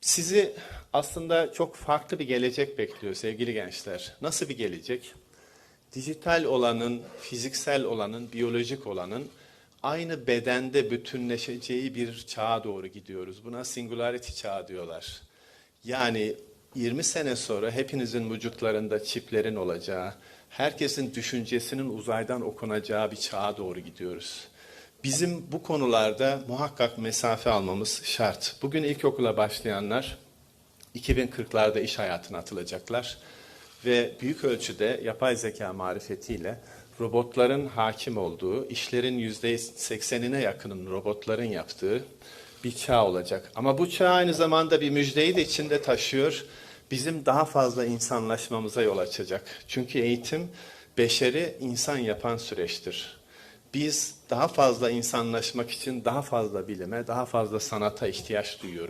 Sizi aslında çok farklı bir gelecek bekliyor sevgili gençler. Nasıl bir gelecek? Dijital olanın, fiziksel olanın, biyolojik olanın aynı bedende bütünleşeceği bir çağa doğru gidiyoruz. Buna singularity çağı diyorlar. Yani 20 sene sonra hepinizin vücutlarında çiplerin olacağı, herkesin düşüncesinin uzaydan okunacağı bir çağa doğru gidiyoruz. Bizim bu konularda muhakkak mesafe almamız şart. Bugün ilkokula başlayanlar 2040'larda iş hayatına atılacaklar ve büyük ölçüde yapay zeka marifetiyle robotların hakim olduğu, işlerin %80'ine yakının robotların yaptığı bir çağ olacak. Ama bu çağ aynı zamanda bir müjdeyi de içinde taşıyor. Bizim daha fazla insanlaşmamıza yol açacak. Çünkü eğitim beşeri insan yapan süreçtir. Biz daha fazla insanlaşmak için daha fazla bilime, daha fazla sanata ihtiyaç duyuyoruz.